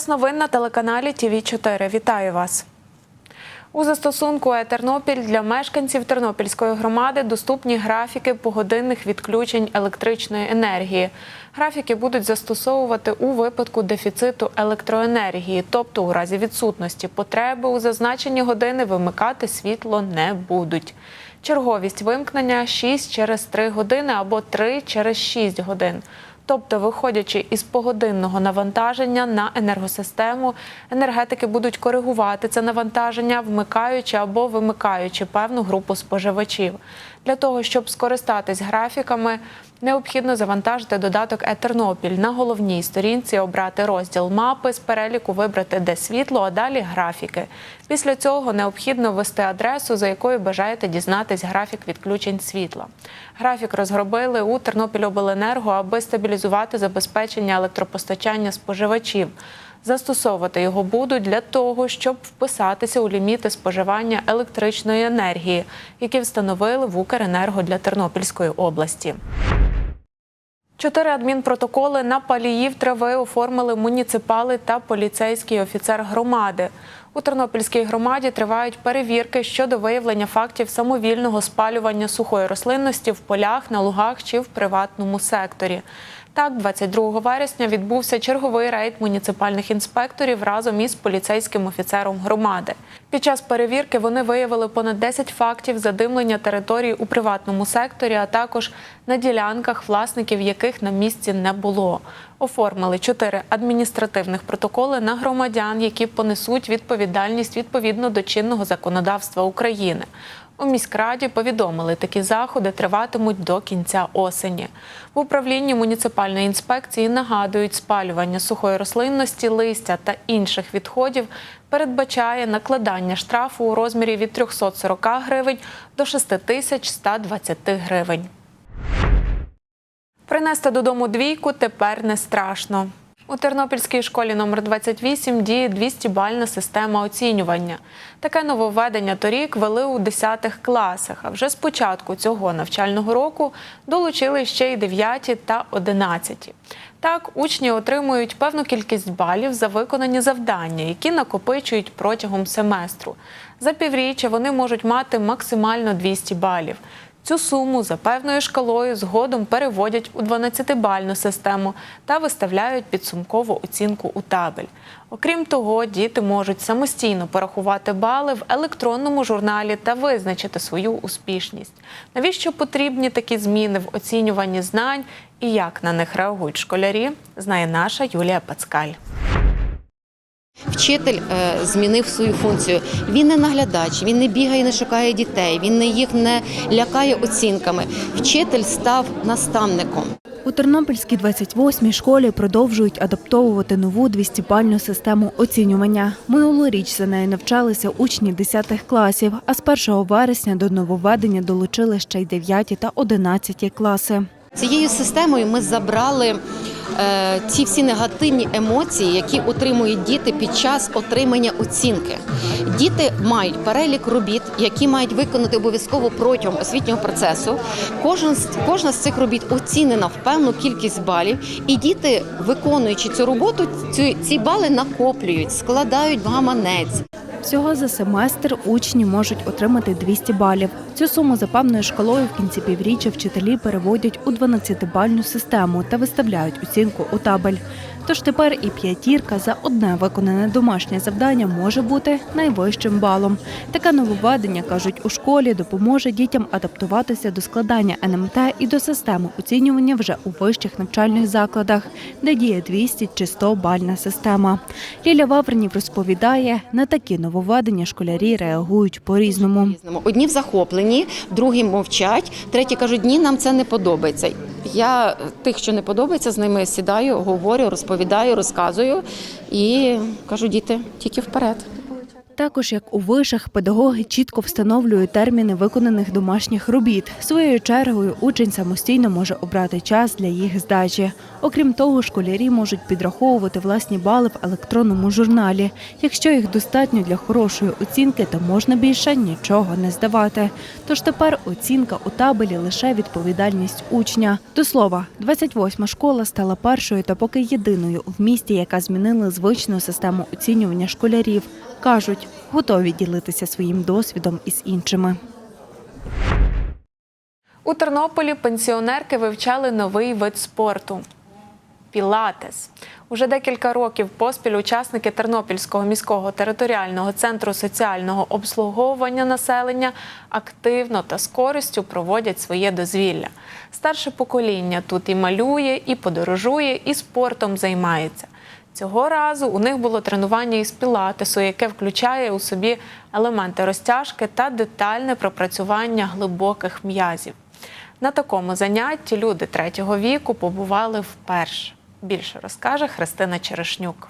Час новин на телеканалі ТВ 4 Вітаю вас. У застосунку «Е-Тернопіль» для мешканців Тернопільської громади доступні графіки погодинних відключень електричної енергії. Графіки будуть застосовувати у випадку дефіциту електроенергії, тобто у разі відсутності потреби у зазначені години вимикати світло не будуть. Черговість вимкнення 6 через 3 години або 3 через 6 годин. Тобто, виходячи із погодинного навантаження на енергосистему, енергетики будуть коригувати це навантаження, вмикаючи або вимикаючи певну групу споживачів. Для того, щоб скористатись графіками, необхідно завантажити додаток «Е-Тернопіль» на головній сторінці, обрати розділ мапи з переліку, вибрати де світло, а далі графіки. Після цього необхідно ввести адресу, за якою бажаєте дізнатись графік відключень світла. Графік розробили у Тернопільобленерго, аби стабілізувати забезпечення електропостачання споживачів. Застосовувати його будуть для того, щоб вписатися у ліміти споживання електричної енергії, які встановили в Укренерго для Тернопільської області. Чотири адмінпротоколи на паліїв трави оформили муніципали та поліцейський офіцер громади. У Тернопільській громаді тривають перевірки щодо виявлення фактів самовільного спалювання сухої рослинності в полях, на лугах чи в приватному секторі. Так, 22 вересня відбувся черговий рейд муніципальних інспекторів разом із поліцейським офіцером громади. Під час перевірки вони виявили понад 10 фактів задимлення території у приватному секторі, а також на ділянках, власників яких на місці не було. Оформили чотири адміністративних протоколи на громадян, які понесуть відповідальність відповідно до чинного законодавства України. У міськраді повідомили, такі заходи триватимуть до кінця осені. В управлінні муніципальної інспекції нагадують, спалювання сухої рослинності, листя та інших відходів передбачає накладання штрафу у розмірі від 340 гривень до 6120 гривень. Принести додому двійку тепер не страшно. У Тернопільській школі номер 28 діє 200-бальна система оцінювання. Таке нововведення торік вели у 10 класах, а вже з початку цього навчального року долучили ще й 9 та 11. Так, учні отримують певну кількість балів за виконані завдання, які накопичують протягом семестру. За півріччя вони можуть мати максимально 200 балів. Цю суму за певною шкалою згодом переводять у 12-бальну систему та виставляють підсумкову оцінку у табель. Окрім того, діти можуть самостійно порахувати бали в електронному журналі та визначити свою успішність. Навіщо потрібні такі зміни в оцінюванні знань і як на них реагують школярі, знає наша Юлія Пацкаль. Вчитель е, змінив свою функцію. Він не наглядач, він не бігає, не шукає дітей, він не їх не лякає оцінками. Вчитель став наставником. У Тернопільській 28-й школі продовжують адаптовувати нову 200-бальну систему оцінювання. Минулоріч за нею навчалися учні 10 класів, а з 1 вересня до нововведення долучили ще й 9 та 11 класи. Цією системою ми забрали ці всі негативні емоції, які отримують діти під час отримання оцінки. Діти мають перелік робіт, які мають виконати обов'язково протягом освітнього процесу. Кожен з кожна з цих робіт оцінена в певну кількість балів, і діти, виконуючи цю роботу, ці, ці бали накоплюють, складають в гаманець. Всього за семестр учні можуть отримати 200 балів. Цю суму за певною шкалою в кінці півріччя вчителі переводять у 12-бальну систему та виставляють оцінку у табель. Тож тепер і п'ятірка за одне виконане домашнє завдання може бути найвищим балом. Таке нововведення, кажуть, у школі допоможе дітям адаптуватися до складання НМТ і до системи оцінювання вже у вищих навчальних закладах, де діє 200 чи 100 бальна система. Ліля Вавренів розповідає, на такі нововведення школярі реагують по-різному. Одні в захопленні, другі мовчать, треті кажуть, ні, нам це не подобається. Я тих, що не подобається, з ними сідаю, говорю, розповідаю, розказую і кажу, діти, тільки вперед. Також, як у вишах, педагоги чітко встановлюють терміни виконаних домашніх робіт. Своєю чергою учень самостійно може обрати час для їх здачі. Окрім того, школярі можуть підраховувати власні бали в електронному журналі. Якщо їх достатньо для хорошої оцінки, то можна більше нічого не здавати. Тож тепер оцінка у табелі лише відповідальність учня. До слова, 28-ма школа стала першою та поки єдиною в місті, яка змінила звичну систему оцінювання школярів. Кажуть, готові ділитися своїм досвідом із іншими. У Тернополі пенсіонерки вивчали новий вид спорту пілатес. Уже декілька років поспіль учасники Тернопільського міського територіального центру соціального обслуговування населення активно та з користю проводять своє дозвілля. Старше покоління тут і малює, і подорожує, і спортом займається. Цього разу у них було тренування із пілатесу, яке включає у собі елементи розтяжки та детальне пропрацювання глибоких м'язів. На такому занятті люди третього віку побували вперше. Більше розкаже Христина Черешнюк.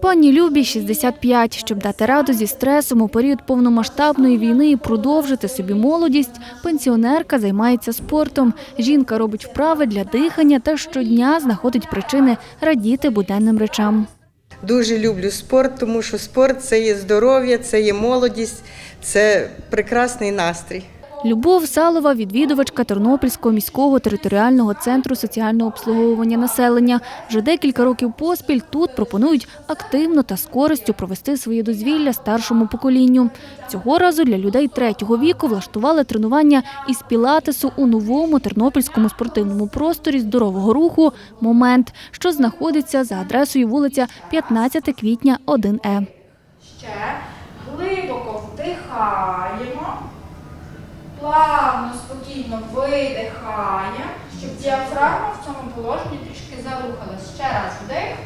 Пані Любі 65. Щоб дати раду зі стресом у період повномасштабної війни і продовжити собі молодість, пенсіонерка займається спортом. Жінка робить вправи для дихання та щодня знаходить причини радіти буденним речам. Дуже люблю спорт, тому що спорт це є здоров'я, це є молодість, це прекрасний настрій. Любов Салова – відвідувачка Тернопільського міського територіального центру соціального обслуговування населення. Вже декілька років поспіль тут пропонують активно та з користю провести своє дозвілля старшому поколінню. Цього разу для людей третього віку влаштували тренування із пілатесу у новому тернопільському спортивному просторі здорового руху «Момент», що знаходиться за адресою вулиця 15 квітня 1Е. Ще глибоко вдихаємо, плавно, спокійно видихаємо, щоб діафрагма в цьому положенні трішки зарухалась. Ще раз вдих.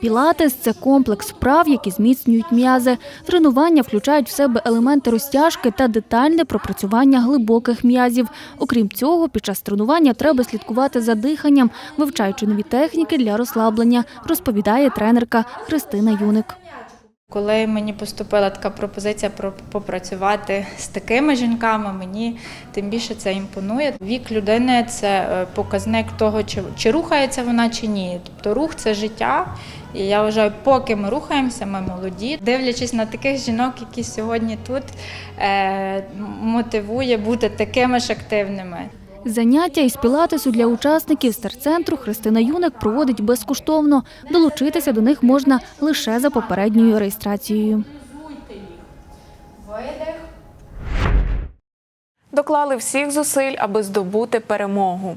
Пілатес це комплекс вправ, які зміцнюють м'язи. Тренування включають в себе елементи розтяжки та детальне пропрацювання глибоких м'язів. Окрім цього, під час тренування треба слідкувати за диханням, вивчаючи нові техніки для розслаблення, розповідає тренерка Христина Юник. Коли мені поступила така пропозиція про попрацювати з такими жінками, мені тим більше це імпонує. Вік людини це е, показник того, чи, чи рухається вона чи ні. Тобто рух це життя. І я вважаю, поки ми рухаємося, ми молоді. Дивлячись на таких жінок, які сьогодні тут е, мотивує бути такими ж активними. Заняття із пілатесу для учасників старцентру Христина Юник проводить безкоштовно. Долучитися до них можна лише за попередньою реєстрацією. Доклали всіх зусиль, аби здобути перемогу.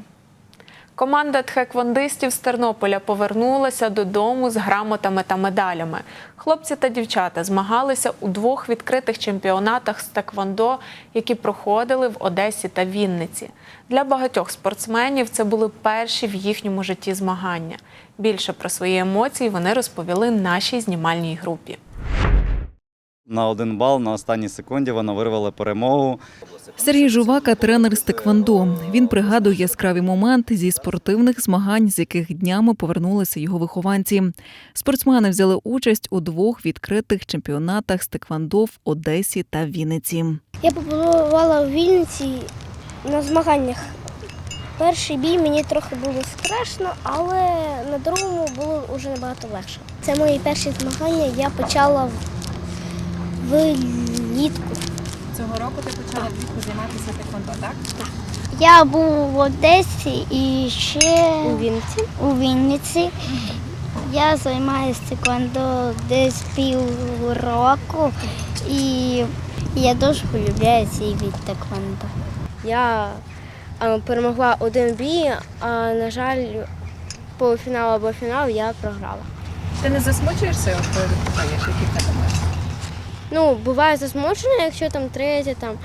Команда тхеквондистів з Тернополя повернулася додому з грамотами та медалями. Хлопці та дівчата змагалися у двох відкритих чемпіонатах з теквондо, які проходили в Одесі та Вінниці. Для багатьох спортсменів це були перші в їхньому житті змагання. Більше про свої емоції вони розповіли нашій знімальній групі. На один бал на останній секунді вона вирвала перемогу. Сергій Жувака тренер з теквондо. Він пригадує яскраві моменти зі спортивних змагань, з яких днями повернулися його вихованці. Спортсмени взяли участь у двох відкритих чемпіонатах з теквондо в Одесі та Вінниці. Я побувала в Вінниці на змаганнях. Перший бій мені трохи було страшно, але на другому було вже набагато легше. Це мої перші змагання. Я почала в- влітку. Цього року ти почала влітку займатися теквондо, так? Я був в Одесі і ще у Вінниці. У Вінниці. Я займаюся теквондо десь півроку і я дуже полюбляю цей від теквондо. Я перемогла один бій, а на жаль, полуфінал або фінал я програла. Ти не засмучуєшся, коли відбуваєш, які в тебе? Ну, буває засмучена, якщо там третє, там,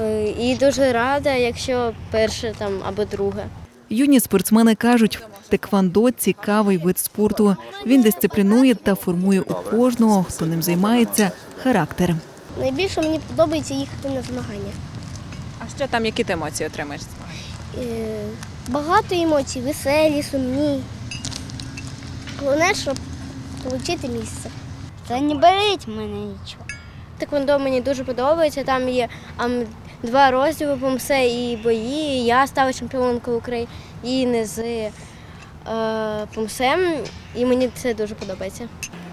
е, і дуже рада, якщо перше там або друге. Юні спортсмени кажуть, теквондо цікавий вид спорту. Він дисциплінує та формує у кожного, хто ним займається, характер. Найбільше мені подобається їхати на змагання. А що там, які ти емоції отримаєш? Е, Багато емоцій, веселі, сумні. Головне, щоб отримати місце. Та не болить мене нічого. Тэквондо мені дуже подобається. Там є ам, два розділи помсе і бої. І Я стала чемпіонкою України з е, помсем, і мені це дуже подобається.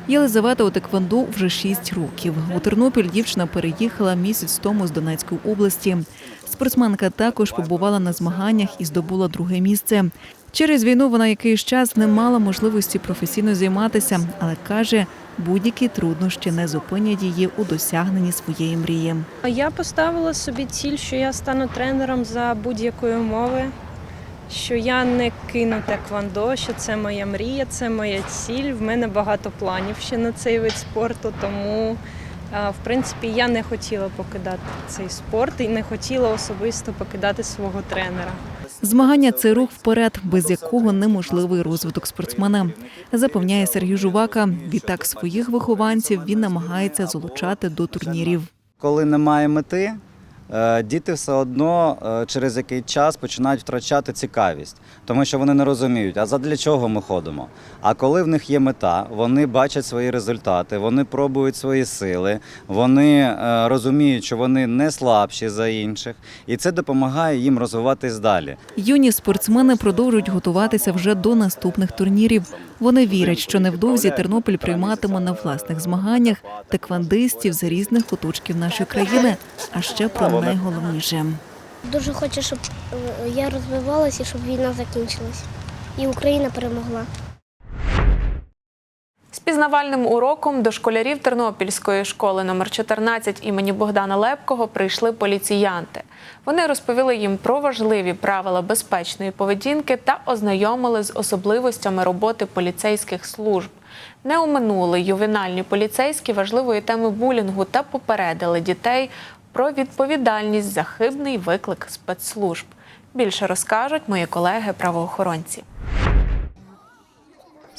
Єлизавета у Теквондо вже 6 років. У Тернопіль дівчина переїхала місяць тому з Донецької області. Спортсменка також побувала на змаганнях і здобула друге місце. Через війну вона якийсь час не мала можливості професійно займатися, але каже, будь-які труднощі не зупинять її у досягненні своєї мрії. Я поставила собі ціль, що я стану тренером за будь-якої умови, що я не кину теквондо, що це моя мрія, це моя ціль. В мене багато планів ще на цей вид спорту, тому в принципі я не хотіла покидати цей спорт і не хотіла особисто покидати свого тренера. Змагання це рух вперед, без якого неможливий розвиток спортсмена, запевняє Сергій Жувака. Відтак своїх вихованців він намагається залучати до турнірів. Коли немає мети, діти все одно е, через який час починають втрачати цікавість, тому що вони не розуміють, а задля чого ми ходимо. А коли в них є мета, вони бачать свої результати, вони пробують свої сили, вони е, розуміють, що вони не слабші за інших, і це допомагає їм розвиватись далі. Юні спортсмени продовжують готуватися вже до наступних турнірів. Вони вірять, що невдовзі Тернопіль прийматиме на власних змаганнях теквандистів з різних куточків нашої країни. А ще про найголовніше. Дуже хочу, щоб е, я розвивалася, щоб війна закінчилась. І Україна перемогла. З пізнавальним уроком до школярів Тернопільської школи номер 14 імені Богдана Лепкого прийшли поліціянти. Вони розповіли їм про важливі правила безпечної поведінки та ознайомили з особливостями роботи поліцейських служб. Не оминули ювенальні поліцейські важливої теми булінгу та попередили дітей про відповідальність за хибний виклик спецслужб. Більше розкажуть мої колеги-правоохоронці.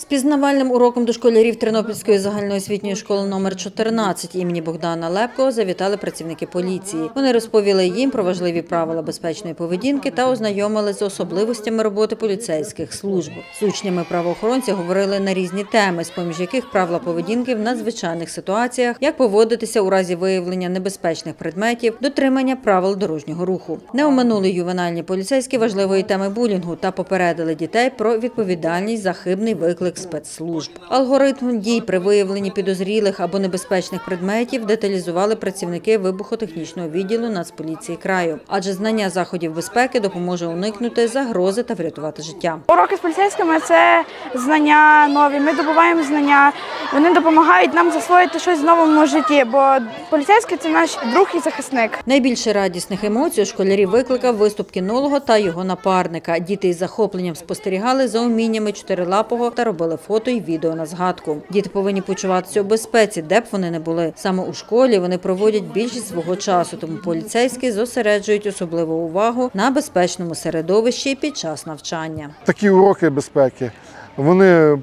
З пізнавальним уроком до школярів Тернопільської загальноосвітньої школи номер 14 імені Богдана Лепкого завітали працівники поліції. Вони розповіли їм про важливі правила безпечної поведінки та ознайомили з особливостями роботи поліцейських служб. З учнями правоохоронці говорили на різні теми, з поміж яких правила поведінки в надзвичайних ситуаціях, як поводитися у разі виявлення небезпечних предметів, дотримання правил дорожнього руху. Не оминули ювенальні поліцейські важливої теми булінгу та попередили дітей про відповідальність за хибний виклик спецслужб. Алгоритм дій при виявленні підозрілих або небезпечних предметів деталізували працівники вибухотехнічного відділу Нацполіції краю, адже знання заходів безпеки допоможе уникнути загрози та врятувати життя. Уроки з поліцейськими це знання нові. Ми добуваємо знання. Вони допомагають нам засвоїти щось в новому житті, бо поліцейський це наш друг і захисник. Найбільше радісних емоцій у школярів викликав виступ кінолога та його напарника. Діти із захопленням спостерігали за уміннями чотирилапого та робили фото і відео на згадку. Діти повинні почуватися у безпеці, де б вони не були. Саме у школі вони проводять більшість свого часу, тому поліцейські зосереджують особливу увагу на безпечному середовищі під час навчання. Такі уроки безпеки вони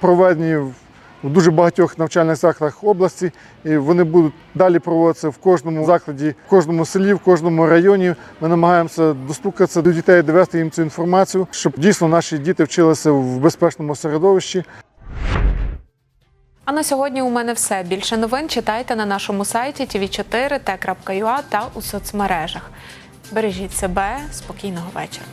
проведені в в дуже багатьох навчальних закладах області, і вони будуть далі проводитися в кожному закладі, в кожному селі, в кожному районі. Ми намагаємося достукатися до дітей, довести їм цю інформацію, щоб дійсно наші діти вчилися в безпечному середовищі. А на сьогодні у мене все. Більше новин читайте на нашому сайті tv4t.ua та у соцмережах. Бережіть себе, спокійного вечора.